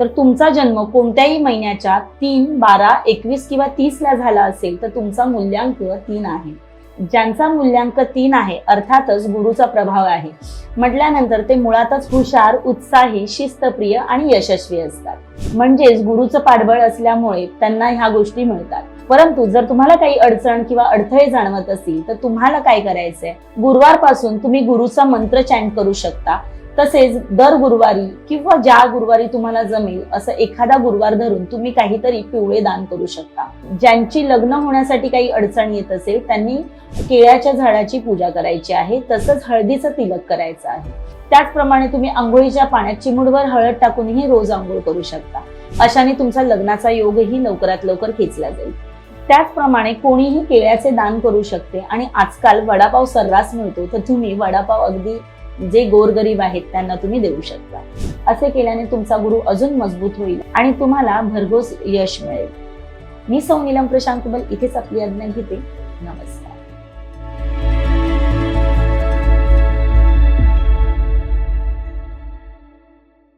तर तुमचा जन्म कोणत्याही महिन्याच्या तीन बारा एकवीस किंवा तीसला झाला असेल तर तुमचा मूल्यांक तीन आहे. ज्यांचा मूल्यांक तीन आहे अर्थातच गुरुचा प्रभाव आहे. म्हटल्यानंतर ते मुळातच हुशार उत्साही शिस्तप्रिय आणि यशस्वी असतात. म्हणजेच गुरुचं पाठबळ असल्यामुळे त्यांना ह्या गोष्टी मिळतात. परंतु जर तुम्हाला काही अडचण किंवा अडथळे जाणवत असतील तर तुम्हाला काय करायचंय? गुरुवारपासून तुम्ही गुरुचा मंत्र चॅन्ट करू शकता. तसेच दर गुरुवारी किंवा ज्या गुरुवारी तुम्हाला जमेल असं एखादा गुरुवार धरून तुम्ही काहीतरी पिवळे दान करू शकता. ज्यांची लग्न होण्यासाठी काही अडचण येत असेल त्यांनी केळ्याच्या झाडाची पूजा करायची आहे तसंच हळदीचं तिलक करायचं आहे. त्याचप्रमाणे तुम्ही आंघोळीच्या पाण्यात चिमुडवर हळद टाकूनही रोज आंघोळ करू शकता. अशाने तुमचा लग्नाचा योगही लवकरात लवकर खेचला जाईल. त्याचप्रमाणे कोणीही केळ्याचे दान करू शकते आणि आजकाल वडापाव सर्रास मिळतो तर तुम्ही वडापाव अगदी जे गोरगरीब आहेत त्यांना तुम्ही देऊ शकता. असे केल्याने तुमचा गुरु अजून मजबूत होईल आणि तुम्हाला भरघोस यश मिळेल. मी सौ नीलम प्रशांत बल इथेच आपली आज्ञा घेते. नमस्कार.